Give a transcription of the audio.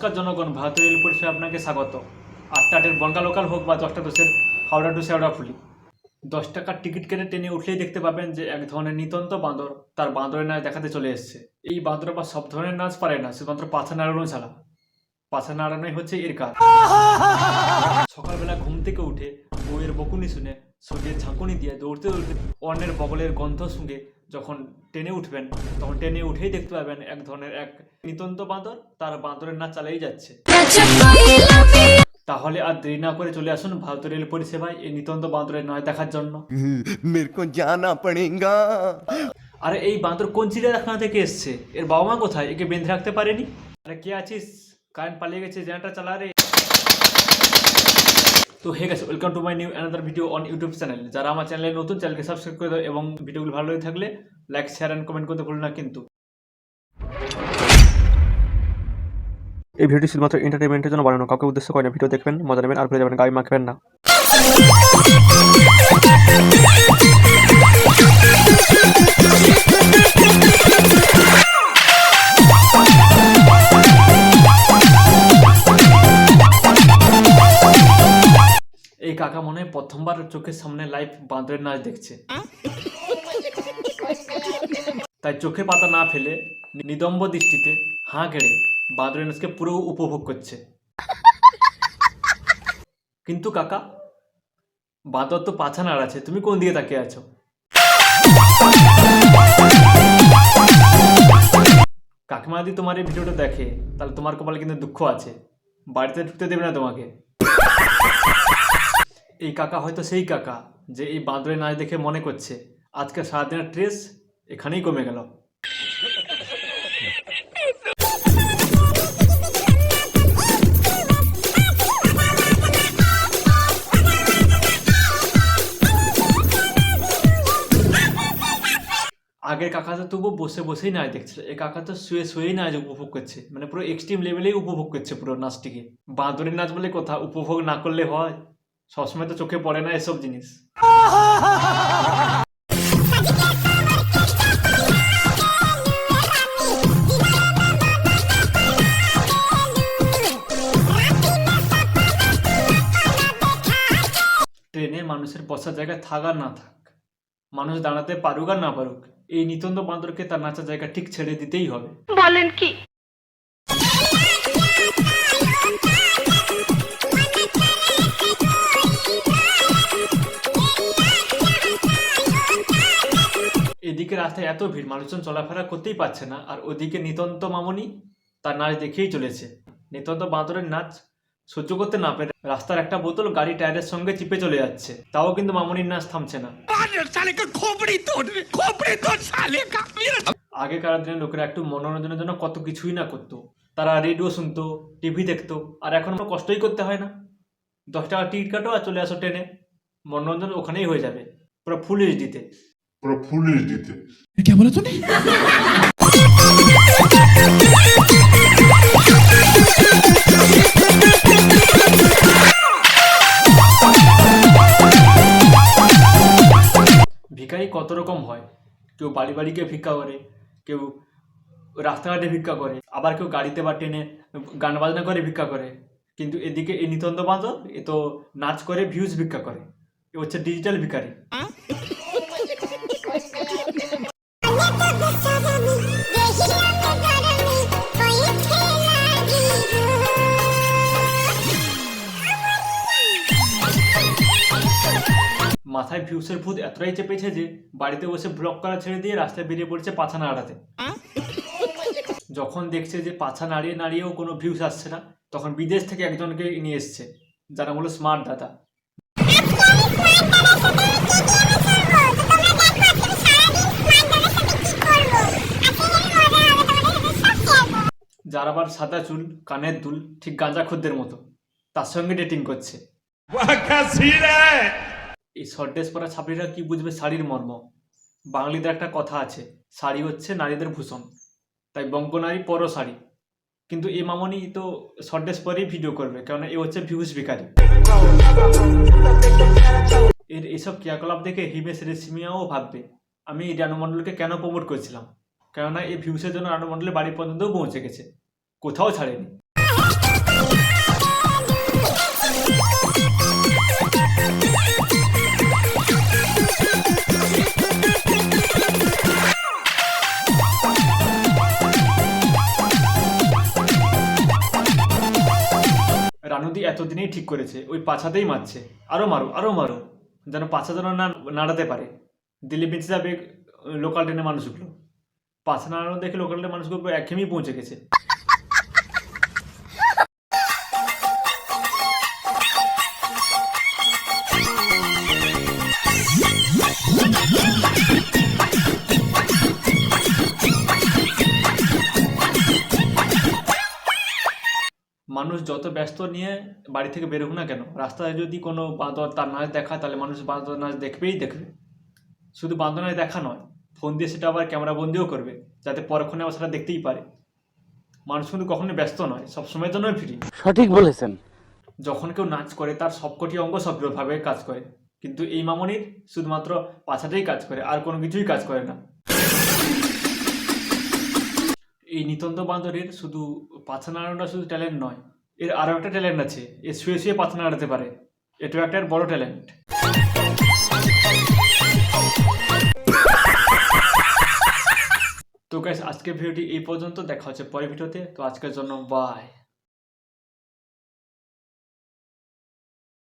নমস্কার জনগণ ভারতীয় রেল পরিষেবা আপনাকে স্বাগত। আটটা আটের লোকাল হোক বা দশটা দশের হাওড়া টু শেওড়া ফুলি। দশ টাকার টিকিট কেটে ট্রেনে উঠলেই দেখতে পাবেন যে এক ধরনের নিতন্ত বাঁদর তার বাঁদরের নাচ দেখাতে চলে এসছে। এই বাঁদর বা সব ধরনের নাচ পারে না, শুধুমাত্র পাছা নাড়ানো ছাড়া পাছা নাড়ানোই হচ্ছে এর কাজ। সকালবেলা ঘুম থেকে উঠে বউয়ের বকুনি শুনে শরীরে ঝাঁকুনি দিয়ে দৌড়তে দৌড়তে অন্যের বগলের গন্ধ শুঁকে যখন টেনে উঠবেন তখন টেনে উঠেই দেখতে পাবেন এক ধরনের এক নিতন্ত বাঁদর তার বাঁদরের না চালাই যাচ্ছে। তাহলে আর দেরি না করে চলে আসুন ভারতীয় রেল পরিষেবায় এই নিতন্ত বাঁদরের নয় দেখার জন্য। আরে এই বাঁদর কোন চিড়িয়াখানা থেকে এসছে? এর বাবা মা কোথায়? একে বেঁধে রাখতে পারেনি? আরে কে আছিস? কারেন্ট পালিয়ে গেছে জেনারেটার চালা রে। তো হে গেছে welcome to my new another video on YouTube channel যারা আমার চ্যানেলে নতুন চ্যানেলকে সাবস্ক্রাইব করে দাও এবং ভিডিওগুলো ভালো লেগে থাকলে লাইক শেয়ার অ্যান্ড কমেন্ট করতে ভুলো না কিন্তু। এই ভিডিওটি শুধুমাত্র এন্টারটেনমেন্টের জন্য বানানো, কাউকে উদ্দেশ্য করে না ভিডিও দেখবেন, মজা নেবেন, আর ভুলে যাবেন, গাড়ি মাখবেন না। প্রথমবার চোখের সামনে লাইভ বাঁদরের নাচ দেখছে। তাই চোখে পাতা না ফেলে নিদম্ব দৃষ্টিতে হাঁ গেড়ে বাঁদরের নাচকে পুরো উপভোগ করছে। কিন্তু কাকা, বাঁদর তো পাছা নাড়াচ্ছে তুমি কোন দিকে তাকিয়ে আছো? কাকিমা যদি তোমার এই ভিডিওটা দেখে, তাহলে তোমার কপালে কিন্তু দুঃখ আছে। বাড়িতে ঢুকতে দেবে না তোমাকে। এই কাকা হয়তো সেই কাকা যে এই বাঁদরের নাচ দেখে মনে করছে। আজকে সারাদিনের ট্রেস এখানেই কমে গেল। আগের কাকা তো তবু বসে বসেই নাচ দেখছিল। এই কাকা তো শুয়ে শুয়েই নাচ উপভোগ করছে। মানে পুরো এক্সট্রিম লেভেলেই উপভোগ করছে পুরো নাচটিকে। বাঁদরের নাচ বলে কথা, উপভোগ না করলে হয়। সবসময় তো চোখে পড়ে না এসব জিনিস। ট্রেনে মানুষের বসার জায়গায় থাক না থাক, মানুষ দাঁড়াতে পারুক আর না পারুক, এই নিতন্ত বাঁদরকে তার নাচার জায়গা ঠিক ছেড়ে দিতেই হবে। বলেন কি? রাস্তায় এত ভিড় মানুষজন চলাফেরা করতেই পারছে না। আর ওদিকে নিতন্ত মামনি তার নাচ দেখেই চলেছে। নিতন্ত বাঁদরের নাচ সহ্য করতে না পেরে রাস্তার একটা বোতল গাড়ি টায়ারের সঙ্গে চিপে চলে যাচ্ছে। তাও কিন্তু মামনির নাচ থামছে না। আগেকার দিনের লোকেরা একটু মনোরঞ্জনের জন্য কত কিছুই না করতো। তারা রেডিও শুনতো টিভি দেখতো আর এখন কোনো কষ্টই করতে হয় না। দশ টাকা টিকিট কাটো আর চলে আসো ট্রেনে। মনোরঞ্জন ওখানেই হয়ে যাবে। পুরো ফুল এইচডিতে पूरा फुल एच थे क्या बोला तूने ভিখারি কত রকম হয় কেউ বাড়ি বাড়ি গিয়ে ভিক্ষা করে কেউ রাস্তাঘাটে ভিক্ষা করে আবার কেউ গাড়িতে বা ট্রেনে গান বাজনা করে ভিক্ষা করে কিন্তু এদিকে এই নিতন্ত বাঁদর এ তো নাচ করে ভিউজ ভিক্ষা করে এ হচ্ছে ডিজিটাল ভিখারি মাথায় ভিউসের ভূত এতটাই চেপেছে যে বাড়িতে বসে ব্লক করা ছেড়ে দিয়ে রাস্তায় বেরিয়ে পড়েছে পাছা নাড়াতে। যখন দেখছে যে পাছা নাড়িয়ে নাড়িয়েও কোনো ভিউস আসছে না, তখন বিদেশ থেকে একজনকে নিয়ে এসছে, যারা হলো স্মার্ট দাদা। যার আবার সাদা চুল, কানের দুল, ঠিক গাঁজা খদ্দের মতো, তার সঙ্গে ডেটিং করছে। এই শর্ট ড্রেস পরা ছাত্রীরা কি বুঝবে শাড়ির মর্ম? বাঙালিদের একটা কথা আছে, শাড়ি হচ্ছে নারীদের ভূষণ, তাই বঙ্গনারী পর শাড়ি। কিন্তু এ মামনি তো শর্ট ড্রেস পরেই ভিডিও করবে, কেননা এ হচ্ছে ভিউজ ভিকারি এর এসব ক্রিয়াকলাপ দেখে হিমেশ রেশমিয়াও ভাববে, আমি এই মণ্ডলকে কেন প্রমোট করছিলাম? কেননা এই ভিউসের জন্য রানু মণ্ডলের বাড়ি পর্যন্তও পৌঁছে গেছে, কোথাও ছাড়েনি। এতদিনেই ঠিক করেছে, ওই পাছাতেই মারছে। আরও মারো আরও মারো যেন পাছা যেন না নাড়াতে পারে। দিল্লি বেঁচে যাবে লোকাল ট্রেনের মানুষগুলো। পাছা নাড়ানো দেখে লোকাল ট্রেনের মানুষগুলো একঘেয়েমি পৌঁছে গেছে। মানুষ যত ব্যস্ত নিয়ে বাড়ি থেকে বেরোক না কেন রাস্তায় যদি কোনো বাঁদর তার নাচ দেখায় তাহলে মানুষ বাঁদর নাচ দেখবেই দেখবে। শুধু বাঁদর নাচ দেখা নয় ফোন দিয়ে সেটা আবার ক্যামেরা বন্দিও করবে যাতে পরক্ষণে আবার সেটা দেখতেই পারে। মানুষ কিন্তু কখনোই ব্যস্ত নয় সবসময় তো নয় ফ্রি সঠিক বলেছেন। যখন কেউ নাচ করে তার সবকটি অঙ্গ সক্রিয়ভাবে কাজ করে। কিন্তু এই মামনির শুধুমাত্র পাছাটাই কাজ করে আর কোনো কিছুই কাজ করে না। এই নিতন্ত বান্দরের শুধু পাছা নাড়ানোটা শুধু ট্যালেন্ট নয় এর আরও একটা ট্যালেন্ট আছে। এ শুয়ে শুয়ে পাথর নাড়াতে পারে। এটাও একটা বড় ট্যালেন্ট তো গাইস আজকের ভিডিওটি এই পর্যন্ত। দেখা হচ্ছে পরের ভিডিওতে তো। আজকের জন্য বাই